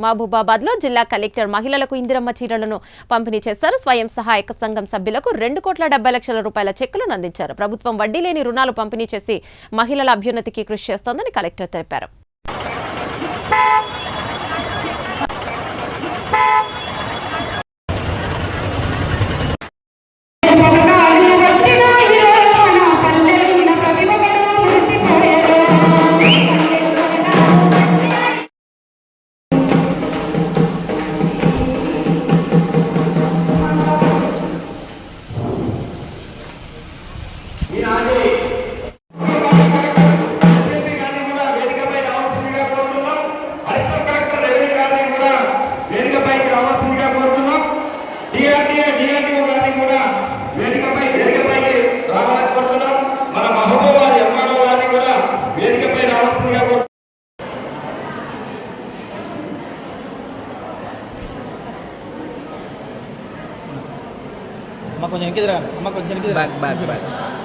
మహబూబాబాద్లో జిల్లా కలెక్టర్ మహిళలకు ఇందిరమ్మ చీరలను పంపిణీ చేశారు. స్వయం సహాయక సంఘం సభ్యులకు రెండు కోట్ల డెబ్బై లక్షల రూపాయల చెక్కులను అందించారు. ప్రభుత్వం వడ్డీ లేని రుణాలు పంపిణీ చేసి మహిళల అభ్యున్నతికి కృషి చేస్తోందని కలెక్టర్ తెలిపారు. అమ్మ కొంచెం వెనక్కి తిరగండి అమ్మ కొంచెం వెనక్కి తిరగండి. బ్యాక్ బ్యాక్ బ్యాక్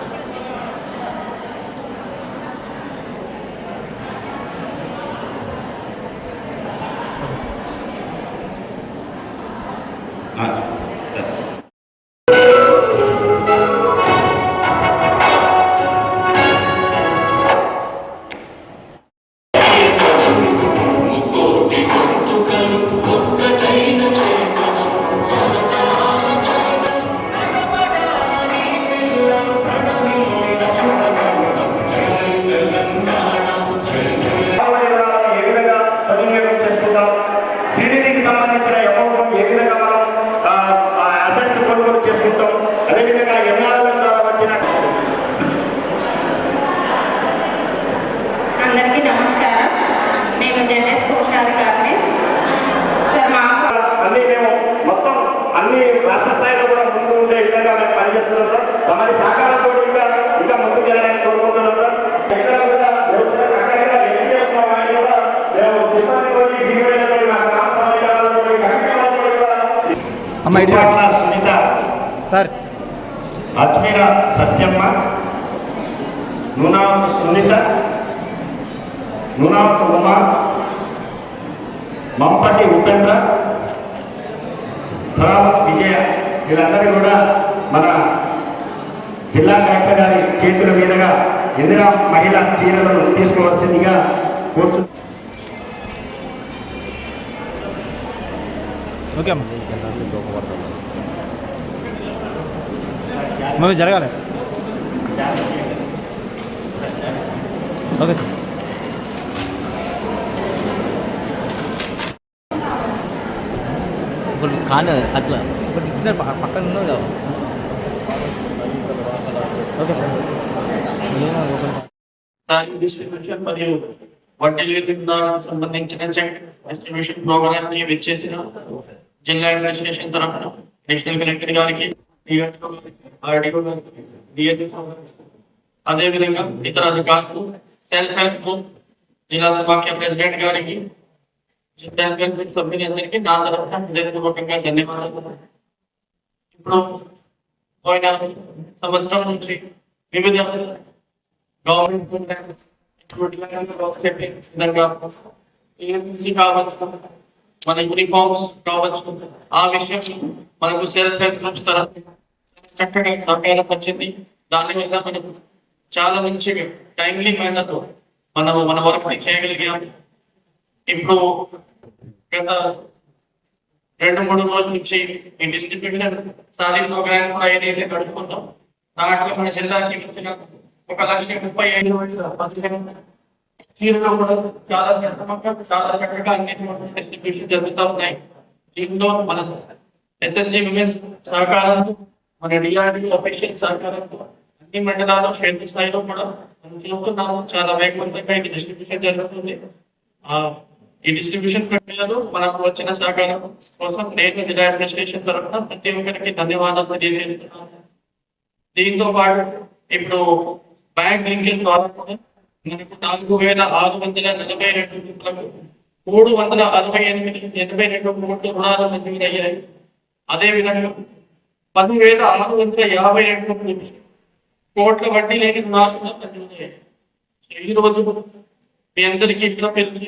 రాష్ట్ర స్థాయిలో కూడా ముందు ఉండే విధంగా మేము పనిచేస్తున్నాం సార్. తమరి సహకారంతో ఇంకా ఇంకా ముందుకు వెళ్ళాలని కోరుకుంటున్నాం సార్. ఎక్కడ కూడా ఎవరు అక్కడక్కడ ఏం చేస్తున్నాం అని కూడా మేము సిబ్బంది పోయి దిగుబడి పోయి మా గ్రామ సమాజాలలో పోయి కార్యక్రమాల్లో కూడా అమ్మ ఇటు చూడండి. సునీత. సార్. అజ్మీర సత్యమ్మ. నూనావత్ సునీత. నూనావత్ ఉమా. మంపటి ఉపేంద్ర. రామ్ విజయ. వీళ్ళందరూ కూడా మన జిల్లా కలెక్టర్ గారి చేతుల మీదుగా ఇందిరా మహిళా చీరలను తీసుకోవాల్సిందిగా కోర్టు ఓకే జరగాలి. ఓకే సార్ ఒకటి కాదు అట్లా ఇచ్చిన ప- పక్కన ఉన్నది కదా ఓకే సార్ మరియు వడ్డీ లేకుండా సంబంధించిన డిస్ట్రిబ్యూషన్ ప్రోగ్రామ్ని విచ్చేసిన జిల్లా అడ్మినిస్ట్రేషన్ తరఫున నేషనల్ కలెక్టర్ గారికి DRDO గారికి, గారికి, అదేవిధంగా ఇతర అధికారులు సెల్ఫ్ హెల్ప్ గ్రూప్ జిల్లా సమాఖ్య ప్రెసిడెంట్ గారికి సభ్యులందరికీ నా తరఫున హృదయపూర్వకంగా ధన్యవాదాలు ఇప్పుడు పోయిన సంవత్సరం నుంచి వివిధ గవర్నమెంట్ ప్రోగ్రామ్స్ విధంగా ఏఎంసీ కావచ్చు మన యూనిఫామ్స్ కావచ్చు ఆ విషయం మనకు సెల్ఫ్ హెల్ప్ గ్రూప్స్ తరఫు చక్కగా సహకారం వచ్చింది దానివల్ల మనకు చాలా మంచి టైమ్లీ మేనర్ మనం మన వరకు చేయగలిగాము ఇప్పుడు రెండు మూడు రోజుల నుంచి ఈ డిస్ట్రిబ్యూషన్ సారీ ప్రోగ్రామ్ కూడా ఏదైతే గడుపుకుంటాం దాంట్లో మన జిల్లాకి వచ్చిన ఒక లక్ష ముప్పై ఐదు వేల పదిహేను చీరలు కూడా చాలా చక్కగా చాలా చక్కగా అన్ని డిస్ట్రిబ్యూషన్ జరుగుతూ ఉన్నాయి దీంట్లో మన ఎస్ఎస్జి విమెన్స్ సహకారంతో మన డిఆర్డి అఫీషియల్ సహకారంతో అన్ని మండలాల్లో క్షేత్ర స్థాయిలో కూడా మనం చూస్తున్నాము చాలా వేగవంతంగా ఇది డిస్ట్రిబ్యూషన్ జరుగుతుంది ఆ ఈ డిస్ట్రిబ్యూషన్ ప్రక్రియలో మనకు వచ్చిన సహకారం కోసం నేను జిల్లా అడ్మినిస్ట్రేషన్ తరఫున ప్రతి ఒక్కరికి ధన్యవాదాలు తెలియజేస్తున్నాను. దీంతో పాటు ఇప్పుడు బ్యాంక్ లింకింగ్ ద్వారా మనకు నాలుగు వేల ఆరు వందల నలభై రెండు కోట్లకు మూడు వందల అరవై ఎనిమిది ఎనభై రెండు కోట్లు రుణాలు మంజూరు అయ్యాయి అదేవిధంగా పదివేల ఆరు వందల యాభై రెండు కోట్ల వడ్డీ లేని రుణాలు కూడా మంజూరు అయ్యాయి ఈ మీ అందరికీ ఇట్లా తెలిసి